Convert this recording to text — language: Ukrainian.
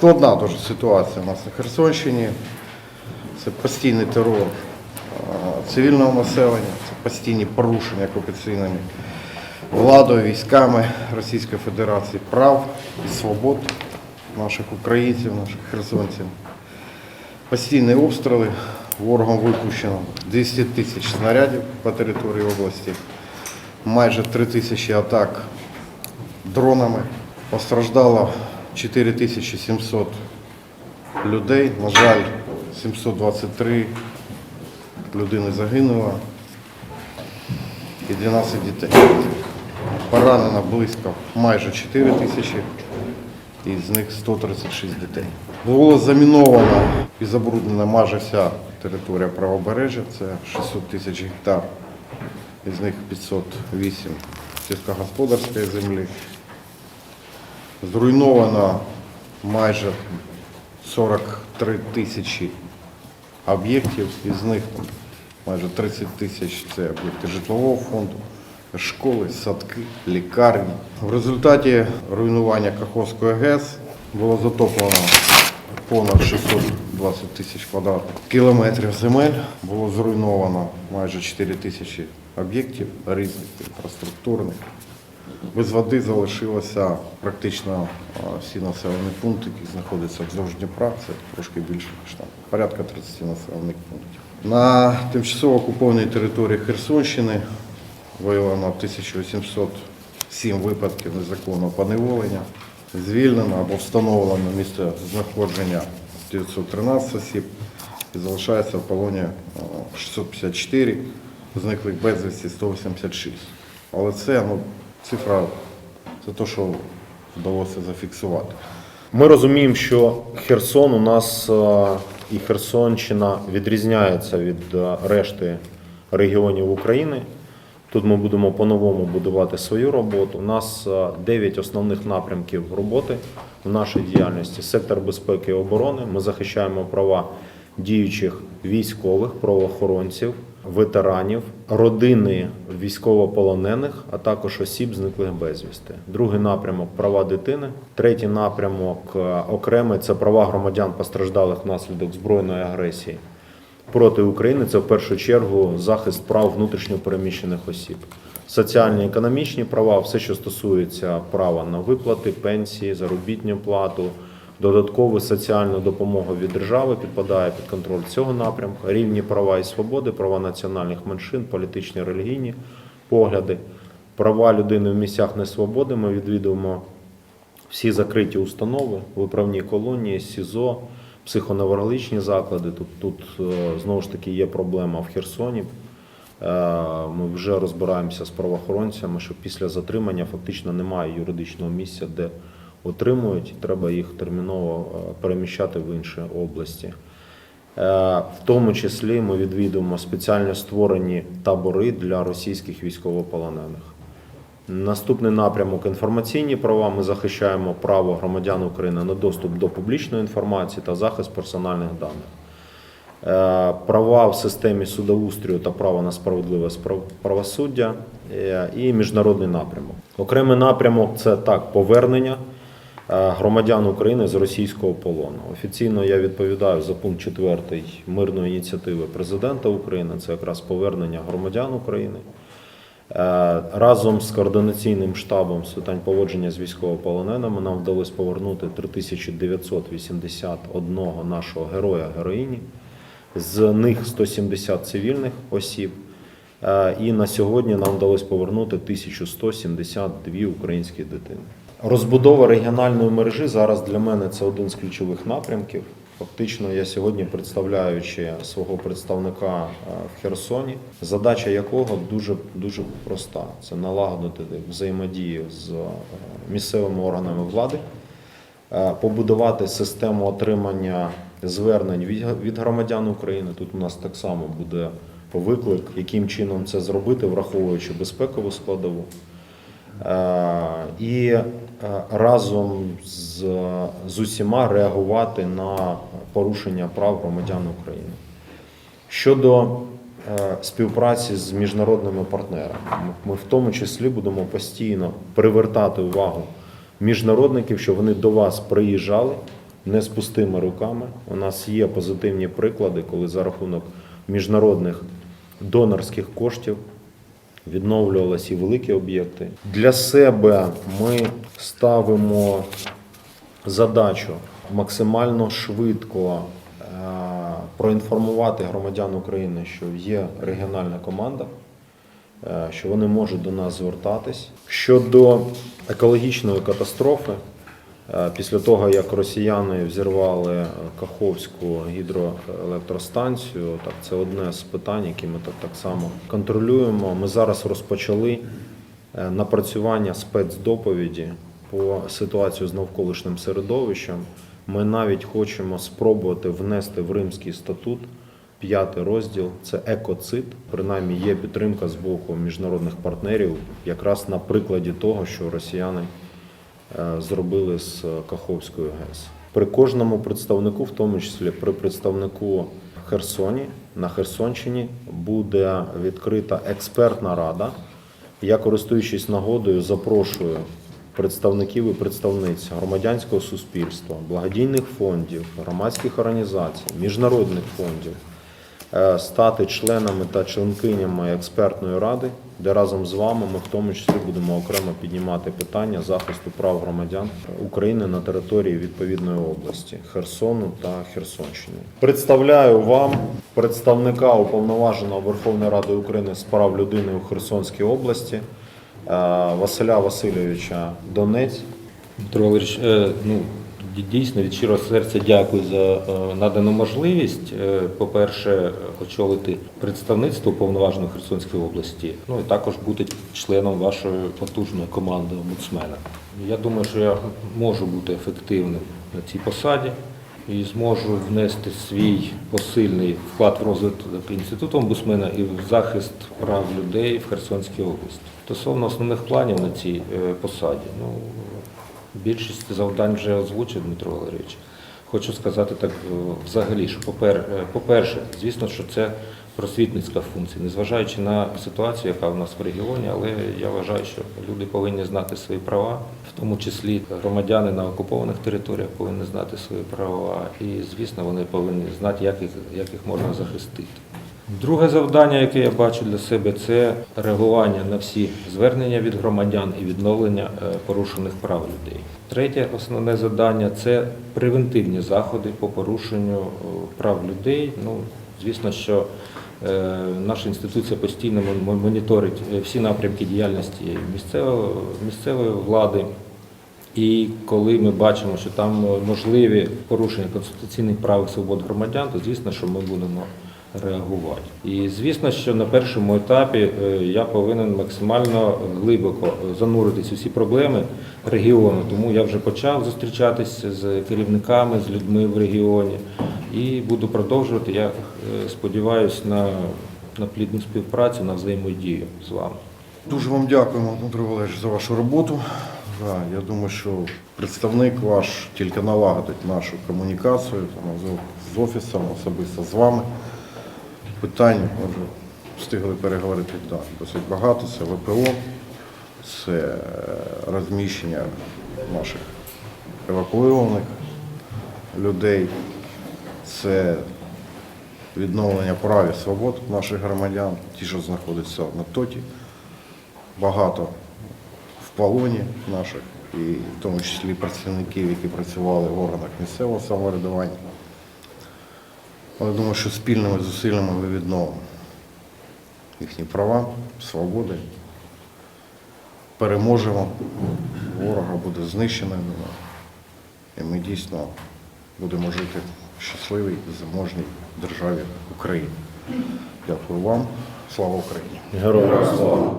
Складна дуже ситуація у нас на Херсонщині. Це постійний терор цивільного населення, це постійні порушення окупаційними владою, військами Російської Федерації прав і свобод наших українців, наших херсонців. Постійні обстріли. Ворогом випущено 200 тисяч снарядів по території області, майже 3 тисячі атак дронами. Постраждало 4700 людей. На жаль, 723 людини загинуло і 12 дітей. Поранено близько майже 4 тисячі, і з них 136 дітей. Було заміновано і забруднена майже вся територія правобережжя, це 600 тисяч гектар, із них 508 сільськогосподарської землі. Зруйновано майже 43 тисячі об'єктів, із них майже 30 тисяч це об'єкти житлового фонду, школи, садки, лікарні. В результаті руйнування Каховської ГЕС було затоплено понад 620 тисяч квадратних кілометрів земель, було зруйновано майже 4 тисячі об'єктів різних інфраструктурних. Без води залишилося практично всі населені пункти, які знаходяться вздовж Дніпра, це трошки більше, ніж там, порядка 30 населених пунктів. На тимчасово окупованій території Херсонщини виявлено 1807 випадків незаконного поневолення, звільнено або встановлено місце знаходження 913 осіб і залишається в полоні а, 654, зниклих безвісті 186. Але це ну, цифра, це те, що вдалося зафіксувати. Ми розуміємо, що Херсон у нас е, і Херсонщина відрізняється від е, решти регіонів України. Тут ми будемо по-новому будувати свою роботу. У нас 9 основних напрямків роботи в нашій діяльності. Сектор безпеки і оборони. Ми захищаємо права діючих військових, правоохоронців, ветеранів, родини військовополонених, а також осіб, зниклих безвісти. Другий напрямок права дитини. Третій напрямок е, окремий це права громадян постраждалих внаслідок збройної агресії проти України це в першу чергу захист прав внутрішньопереміщених осіб. Соціальні економічні права, все, що стосується права на виплати, пенсії, заробітну плату, додаткову соціальну допомогу від держави підпадає під контроль цього напрямку. Рівні права і свободи, права національних меншин, політичні релігійні погляди, права людини в місцях несвободи. Ми відвідуємо всі закриті установи, виправні колонії, СІЗО, психоневрологічні заклади. Тут, тут е, знову ж таки є проблема в Херсоні. Е, Ми вже розбираємося з правоохоронцями, що після затримання фактично немає юридичного місця, де отримують, треба їх терміново е, переміщати в інші області. Е, В тому числі ми відвідуємо спеціально створені табори для російських військовополонених. Наступний напрямок інформаційні права. Ми захищаємо право громадян України на доступ до публічної інформації та захист персональних даних. Е, Права в системі судоустрою та право на справедливе правосуддя і міжнародний напрямок. Окремий напрямок це так повернення громадян України з російського полону. Офіційно я відповідаю за пункт 4 мирної ініціативи президента України. Це якраз повернення громадян України. Е, Разом з координаційним штабом з питань поводження з військовополоненими нам вдалося повернути 3981 нашого героя героїні, з них 170 цивільних осіб. Е, І на сьогодні нам вдалося повернути 1172 українські дитини. Розбудова регіональної мережі зараз для мене це один з ключових напрямків. Фактично, я сьогодні представляючи свого представника е, в Херсоні, задача якого дуже дуже проста: це налагодити взаємодію з е, місцевими органами влади, е, побудувати систему отримання звернень від громадян України. Тут у нас так само буде виклик, яким чином це зробити, враховуючи безпекову складову. І разом з, з усіма реагувати на порушення прав громадян України. Щодо е, співпраці з міжнародними партнерами, ми- в тому числі будемо постійно привертати увагу міжнародників, щоб вони до вас приїжджали, не з пустими руками. У нас є позитивні приклади, коли за рахунок міжнародних донорських коштів відновлювалися і великі об'єкти. Для себе ми ставимо задачу максимально швидко е, проінформувати громадян України, що є регіональна команда, е, що вони можуть до нас звертатись. Щодо екологічної катастрофи, після того, як росіяни взірвали Каховську гідроелектростанцію, так це одне з питань, які ми так, так само контролюємо. Ми зараз розпочали е, напрацювання спецдоповіді по ситуації з навколишнім середовищем. Ми навіть хочемо спробувати внести в Римський статут п'ятий розділ це екоцид. Принаймні є підтримка з боку міжнародних партнерів, якраз на прикладі того, що росіяни е, зробили з Каховською ГЕС. При кожному представнику, в тому числі при представнику Херсоні, на Херсонщині, буде відкрита експертна рада. Я, користуючись нагодою, запрошую представників і представниць громадянського суспільства, благодійних фондів, громадських організацій, міжнародних фондів е, стати членами та членкинями експертної ради, де разом з вами ми в тому числі будемо окремо піднімати питання захисту прав громадян України на території відповідної області Херсону та Херсонщини. Представляю вам представника уповноваженого Верховної Ради України з прав людини у Херсонській області е, Василя Васильовича Донець. Дмитро Валерійович, е, ну, дійсно від щирого серця дякую за е, надану можливість. Е, По-перше, очолити представництво уповноваженої Херсонської області, ну і також бути членом вашої потужної команди омбудсмена. Я думаю, що я можу бути ефективним на цій посаді і зможу внести свій посильний вклад в розвиток інституту омбудсмена і в захист прав людей в Херсонській області. Стосовно основних планів на цій е, посаді, ну більшість завдань вже озвучив Дмитро Валерійович. Хочу сказати так е, взагалі, що е, по-перше, звісно, що це просвітницька функція, незважаючи на ситуацію, яка в нас в регіоні, але я вважаю, що люди повинні знати свої права, в тому числі громадяни на окупованих територіях повинні знати свої права, і звісно, вони повинні знати, як їх, як їх можна захистити. Друге завдання, яке я бачу для себе, це реагування на всі звернення від громадян і відновлення е, порушених прав людей. Третє основне завдання це превентивні заходи по порушенню е, прав людей. Ну, звісно, що е, наша інституція постійно моніторить всі напрямки діяльності місцевої, влади. І коли ми бачимо, що там можливі порушення конституційних прав і свобод громадян, то звісно, що ми будемо реагувати. І звісно, що на першому етапі е, я повинен максимально глибоко зануритись у всі проблеми регіону. Тому я вже почав зустрічатися з керівниками, з людьми в регіоні і буду продовжувати. Я е, сподіваюся на, на плідну співпрацю, на взаємодію з вами. Дуже вам дякуємо, Дмитро Валерійович, за вашу роботу. Я думаю, що представник ваш тільки налагодить нашу комунікацію з офісом, особисто з вами. Питань ми встигли переговорити да, досить багато. Це ВПО, це е, розміщення наших евакуйованих людей, це відновлення прав і свобод наших громадян, ті, що знаходяться на тоті багато в полоні наших, і в тому числі працівників, які працювали в органах місцевого самоврядування. Але думаю, що спільними зусиллями ми відновимо їхні права, свободи. Переможемо, ворога буде знищено, і ми дійсно будемо жити в щасливій, заможній державі України. Дякую вам. Слава Україні! Героям слава!